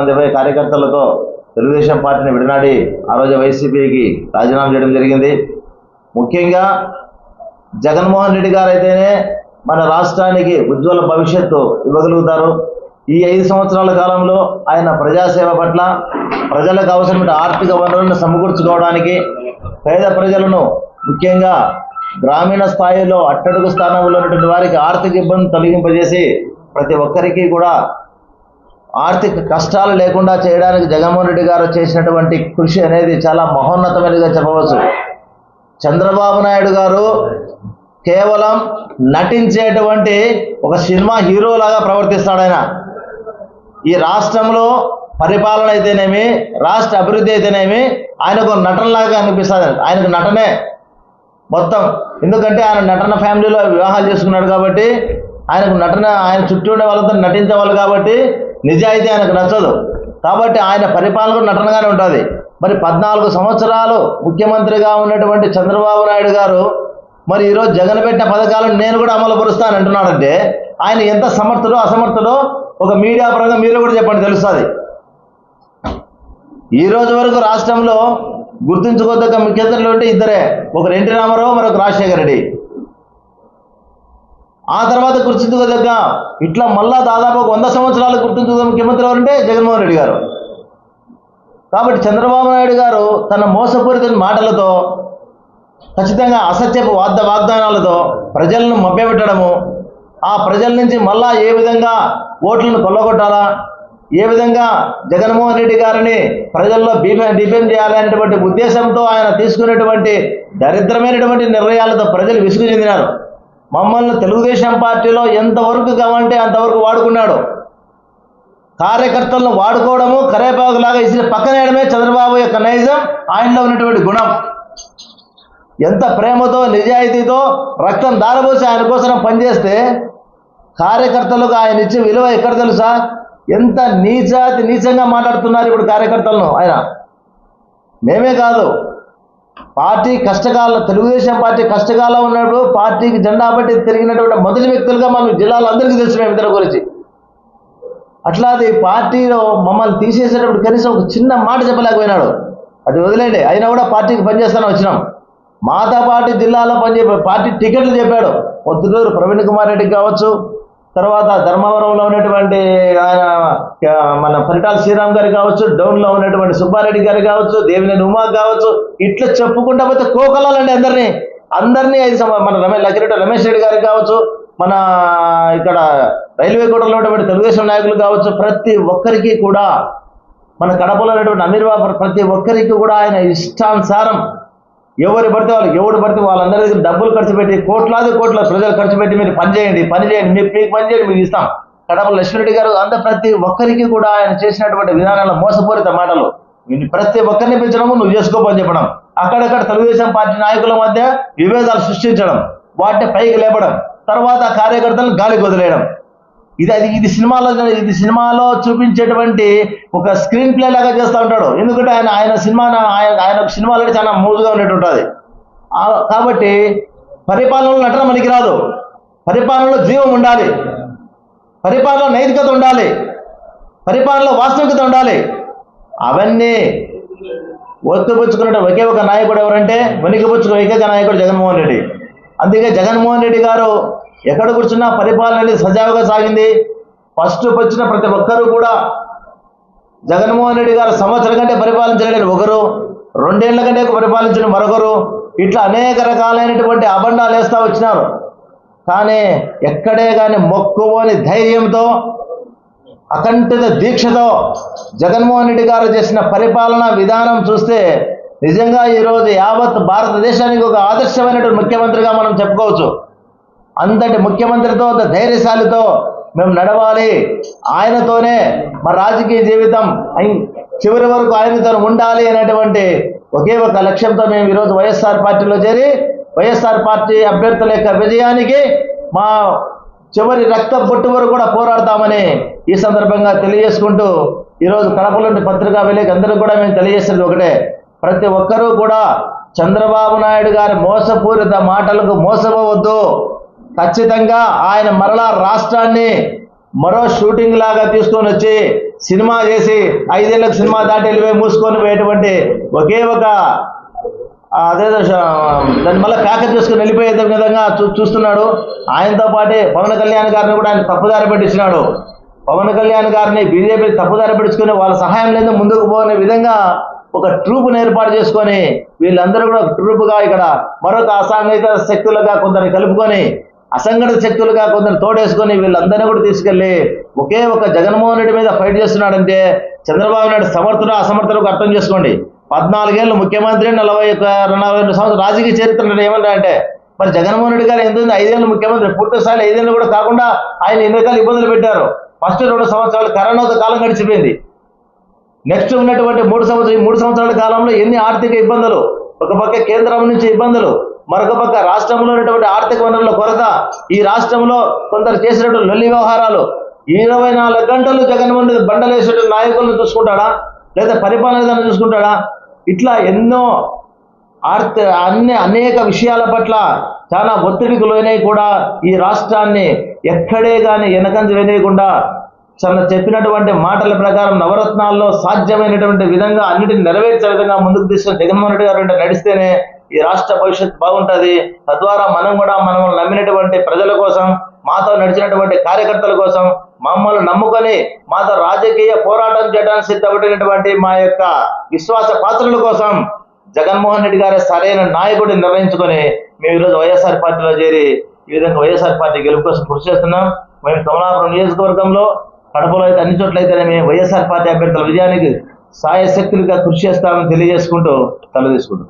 మంది ఇరవై కార్యకర్తలతో తెలుగుదేశం పార్టీని విడనాడి ఆ రోజు వైసీపీకి రాజీనామా చేయడం జరిగింది. ముఖ్యంగా జగన్మోహన్ రెడ్డి గారు అయితేనే మన రాష్ట్రానికి ఉజ్వల భవిష్యత్తు ఇవ్వగలుగుతారు. ఈ ఐదు సంవత్సరాల కాలంలో ఆయన ప్రజాసేవ పట్ల ప్రజలకు అవసరమైన ఆర్థిక వనరులను సమకూర్చుకోవడానికి పేద ప్రజలను ముఖ్యంగా గ్రామీణ స్థాయిలో అట్టడుగు స్థానంలో ఉన్నటువంటి వారికి ఆర్థిక ఇబ్బంది తొలగింపజేసి ప్రతి ఒక్కరికి కూడా ఆర్థిక కష్టాలు లేకుండా చేయడానికి జగన్మోహన్ రెడ్డి గారు చేసినటువంటి కృషి అనేది చాలా మహోన్నతమైనదిగా చెప్పవచ్చు. చంద్రబాబు నాయుడు గారు కేవలం నటించేటువంటి ఒక సినిమా హీరోలాగా ప్రవర్తిస్తాడు ఆయన. ఈ రాష్ట్రంలో పరిపాలన అయితేనేమి రాష్ట్ర అభివృద్ధి అయితేనేమి ఆయనకు నటనలాగా అనిపిస్తుంది. ఆయనకు నటనే మొత్తం. ఎందుకంటే ఆయన నటన ఫ్యామిలీలో వివాహాలు చేసుకున్నాడు కాబట్టి ఆయనకు నటన ఆయన చుట్టూ ఉండే వాళ్ళతో నటించేవాళ్ళు కాబట్టి నిజాయితీ ఆయనకు నచ్చదు. కాబట్టి ఆయన పరిపాలన నటనగానే ఉంటుంది. మరి పద్నాలుగు సంవత్సరాలు ముఖ్యమంత్రిగా ఉన్నటువంటి చంద్రబాబు నాయుడు గారు మరి ఈరోజు జగన్ పెట్టిన పథకాలను నేను కూడా అమలు పరుస్తాను అంటున్నాడంటే ఆయన ఎంత సమర్థుడో అసమర్థుడో ఒక మీడియా పరంగా మీరు కూడా చెప్పండి తెలుస్తుంది. ఈ రోజు వరకు రాష్ట్రంలో గుర్తుంచుకోదగ్గ ముఖ్యమంత్రులు అంటే ఇద్దరే. ఒకరు ఎన్టీ రామారావు మరొక రాజశేఖర రెడ్డి. ఆ తర్వాత గుర్తుంచుకోదగ్గ ఇట్లా మళ్ళా దాదాపు ఒక వంద సంవత్సరాలు గుర్తుంచుకోదగ్గ ముఖ్యమంత్రి ఎవరంటే జగన్మోహన్ రెడ్డి గారు. కాబట్టి చంద్రబాబు నాయుడు గారు తన మోసపూరిత మాటలతో ఖచ్చితంగా అసత్యపు వాద వాగ్దానాలతో ప్రజలను మభ్యపెట్టడము ఆ ప్రజల నుంచి మళ్ళా ఏ విధంగా ఓట్లను కొల్లగొట్టాలా ఏ విధంగా జగన్మోహన్ రెడ్డి గారిని ప్రజల్లో బీఫెం డిఫెమ్ చేయాలనేటువంటి ఉద్దేశంతో ఆయన తీసుకునేటువంటి దరిద్రమైనటువంటి నిర్ణయాలతో ప్రజలు విసుగు చెందినారు. మమ్మల్ని తెలుగుదేశం పార్టీలో ఎంతవరకు కావాలంటే అంతవరకు వాడుకున్నాడు. కార్యకర్తలను వాడుకోవడము కరేపాకులాగా ఇచ్చిన పక్కనేయడమే చంద్రబాబు యొక్క నైజం ఆయనలో ఉన్నటువంటి గుణం. ఎంత ప్రేమతో నిజాయితీతో రక్తం దారబోసి ఆయన కోసం పనిచేస్తే కార్యకర్తలకు ఆయన ఇచ్చే విలువ ఎక్కడ తెలుసా? ఎంత నీచాతి నీచంగా మాట్లాడుతున్నారు ఇప్పుడు కార్యకర్తలను ఆయన. మేమే కాదు పార్టీ కష్టకాల తెలుగుదేశం పార్టీ కష్టకాలం ఉన్నప్పుడు పార్టీకి జెండా పట్టి తిరిగినటువంటి మొదటి వ్యక్తులుగా మనం జిల్లాలో అందరికీ తెలుసు మేము ఇద్దరు గురించి. అట్లా అది పార్టీలో మమ్మల్ని తీసేసేటప్పుడు కనీసం ఒక చిన్న మాట చెప్పలేకపోయినాడు. అది వదిలేండి అయినా కూడా పార్టీకి పనిచేస్తాను వచ్చినాం. మాతో పార్టీ జిల్లాలో పనిచే పార్టీ టికెట్లు చెప్పాడు. పొద్దుటూరు ప్రవీణ్ కుమార్ రెడ్డికి కావచ్చు తర్వాత ధర్మవరంలో ఉన్నటువంటి ఆయన మన పరిటాల శ్రీరామ్ గారు కావచ్చు డౌన్లో ఉన్నటువంటి సుబ్బారెడ్డి గారు కావచ్చు దేవినేని ఉమా కావచ్చు ఇట్లా చెప్పుకుంటా పోతే కోకలాలండి అందరినీ. అందరినీ ఐదు మన రమేష్ లక్కిరెడ్డి రమేష్ రెడ్డి గారికి కావచ్చు మన ఇక్కడ రైల్వే గూడలో ఉన్నటువంటి తెలుగుదేశం నాయకులు కావచ్చు ప్రతి ఒక్కరికి కూడా మన కడపలో ఉన్నటువంటి అమీర్ బాబు ప్రతి ఒక్కరికి కూడా ఆయన ఇష్టానుసారం ఎవరు పడితే వాళ్ళు ఎవరు పడితే వాళ్ళందరి దగ్గర డబ్బులు ఖర్చు పెట్టి కోట్లాది కోట్ల ప్రజలు ఖర్చు పెట్టి మీరు పని చేయండి పని చేయండి మీకు మీకు పని చేయండి మీకు ఇస్తాం. కడప లక్ష్మీరెడ్డి గారు అంత ప్రతి ఒక్కరికి కూడా ఆయన చేసినటువంటి విధానాల మోసపూరిత మాటలు. ప్రతి ఒక్కరిని పెంచడము నువ్వు చేసుకోమని చెప్పడం. అక్కడక్కడ తెలుగుదేశం పార్టీ నాయకుల మధ్య విభేదాలు సృష్టించడం వాటిని పైకి లేపడం తర్వాత కార్యకర్తలను గాలికి వదిలేయడం. ఇది అది ఇది సినిమాలో ఇది సినిమాలో చూపించేటువంటి ఒక స్క్రీన్ ప్లే లాగా చేస్తూ ఉంటాడు. ఎందుకంటే ఆయన ఆయన సినిమా ఆయన ఆయన సినిమాలో చాలా మూజుగా ఉన్నట్టు ఉంటుంది కాబట్టి పరిపాలనలో నటన మనకి రాదు పరిపాలనలో జీవం ఉండాలి. పరిపాలనలో నైతికత ఉండాలి. పరిపాలనలో వాస్తవికత ఉండాలి. అవన్నీ ఒత్తుపుచ్చుకున్న ఒకే ఒక నాయకుడు ఎవరంటే వెనుకపుచ్చుకున్న ఏకైక నాయకుడు జగన్మోహన్ రెడ్డి. అందుకే జగన్మోహన్ రెడ్డి గారు ఎక్కడ కూర్చున్నా పరిపాలన అనేది సజావుగా సాగింది. ఫస్ట్ వచ్చిన ప్రతి ఒక్కరూ కూడా జగన్మోహన్ రెడ్డి గారు సంవత్సరం కంటే పరిపాలించలేని ఒకరు రెండేళ్ళ కంటే పరిపాలించిన మరొకరు ఇట్లా అనేక రకాలైనటువంటి అబండాలు వేస్తూ వచ్చినారు. కానీ ఎక్కడే కానీ మొక్కువని ధైర్యంతో అకంఠిత దీక్షతో జగన్మోహన్ రెడ్డి గారు చేసిన పరిపాలన విధానం చూస్తే నిజంగా ఈరోజు యావత్ భారతదేశానికి ఒక ఆదర్శమైనటువంటి ముఖ్యమంత్రిగా మనం చెప్పుకోవచ్చు. అంతటి ముఖ్యమంత్రితో అంత ధైర్యశాలితో మేము నడవాలి. ఆయనతోనే మా రాజకీయ జీవితం చివరి వరకు ఆయనతో ఉండాలి అనేటువంటి ఒకే ఒక లక్ష్యంతో మేము ఈరోజు వైఎస్ఆర్ పార్టీలో చేరి వైఎస్ఆర్ పార్టీ అభ్యర్థుల యొక్క విజయానికి మా చివరి రక్త బొట్టు వరకు కూడా పోరాడతామని ఈ సందర్భంగా తెలియజేసుకుంటూ ఈరోజు కడపలోని పత్రికా విలేక అందరూ కూడా మేము తెలియజేసేది ఒకటే. ప్రతి ఒక్కరూ కూడా చంద్రబాబు నాయుడు గారి మోసపూరిత మాటలకు మోసపోవద్దు. ఖచ్చితంగా ఆయన మరలా రాష్ట్రాన్ని మరో షూటింగ్ లాగా తీసుకొని వచ్చి సినిమా చేసి ఐదేళ్ళకు సినిమా దాటి వెళ్ళిపోయి మూసుకొని పోయేటువంటి ఒకే ఒక అదే అదేదో దాన్ని మళ్ళీ ప్యాకేజ్ చేసుకుని వెళ్ళిపోయే విధంగా చూ చూస్తున్నాడు. ఆయనతో పాటే పవన్ కళ్యాణ్ గారిని కూడా ఆయన తప్పుదారి పట్టించినాడు. పవన్ కళ్యాణ్ గారిని బీజేపీ తప్పుదారి పట్టించుకుని వాళ్ళ సహాయం లేదు ముందుకు పోనే విధంగా ఒక ట్రూప్ను ఏర్పాటు చేసుకొని వీళ్ళందరూ కూడా ఒక ట్రూప్గా ఇక్కడ మరొక అసాంఘిక శక్తులుగా కొందరిని కలుపుకొని అసంఘటిత శక్తులుగా కొందరు తోడేసుకొని వీళ్ళందరినీ కూడా తీసుకెళ్ళి ఒకే ఒక జగన్మోహన్ రెడ్డి మీద ఫైట్ చేస్తున్నాడంటే చంద్రబాబు నాయుడు సమర్థుడు అసమర్థులకు అర్థం చేసుకోండి. పద్నాలుగేళ్ళు ముఖ్యమంత్రి నలభై ఒక నలభై రెండు సంవత్సరాలు రాజకీయ చరిత్ర ఏమన్నా అంటే మరి జగన్మోహన్ రెడ్డి గారు ఎందుకు ఐదేళ్ళు ముఖ్యమంత్రి పూర్తి స్థాయిలో ఐదేళ్ళు కూడా కాకుండా ఆయన ఎన్ని రకాల ఇబ్బందులు పెట్టారు? ఫస్ట్ రెండు సంవత్సరాలు కరోనాతో కాలం గడిచిపోయింది. నెక్స్ట్ ఉన్నటువంటి మూడు సంవత్సరాలు ఈ మూడు సంవత్సరాల కాలంలో ఎన్ని ఆర్థిక ఇబ్బందులు? ఒక పక్క కేంద్రం నుంచి ఇబ్బందులు. మరొక పక్క రాష్ట్రంలో ఉన్నటువంటి ఆర్థిక వనరుల కొరత ఈ రాష్ట్రంలో కొందరు చేసినటువంటి లొల్లి వ్యవహారాలు ఇరవై నాలుగు గంటలు జగన్మోహన్ రెడ్డి బండలేసేటువంటి నాయకులను చూసుకుంటాడా? లేదా పరిపాలన విధానం చూసుకుంటాడా? ఇట్లా ఎన్నో ఆర్థిక అన్ని అనేక విషయాల పట్ల చాలా ఒత్తిడికి లోనై కూడా ఈ రాష్ట్రాన్ని ఎక్కడే కానీ వెనకంజ వేయకుండా చాలా చెప్పినటువంటి మాటల ప్రకారం నవరత్నాల్లో సాధ్యమైనటువంటి విధంగా అన్నిటిని నెరవేర్చే విధంగా ముందుకు తీసుకుని జగన్మోహన్ రెడ్డి గారు నడిస్తేనే ఈ రాష్ట్ర భవిష్యత్తు బాగుంటుంది. తద్వారా మనం కూడా మనం నమ్మినటువంటి ప్రజల కోసం మాతో నడిచినటువంటి కార్యకర్తల కోసం మమ్మల్ని నమ్ముకొని మాతో రాజకీయ పోరాటం చేయడానికి సిద్ధపడినటువంటి మా యొక్క విశ్వాస పాత్రల కోసం జగన్మోహన్ రెడ్డి గారే సరైన నాయకుడిని నిర్ణయించుకొని మేము ఈరోజు వైఎస్ఆర్ పార్టీలో చేరి ఈ విధంగా వైఎస్ఆర్ పార్టీ గెలుపు కోసం కృషి చేస్తున్నాం. మేము కమలాపురం నియోజకవర్గంలో కడపలో అయితే అన్ని చోట్ల అయితే మేము వైఎస్ఆర్ పార్టీ అభ్యర్థుల విజయానికి సాయశక్తులుగా కృషి చేస్తామని తెలియజేసుకుంటూ తలదీసుకుంటాం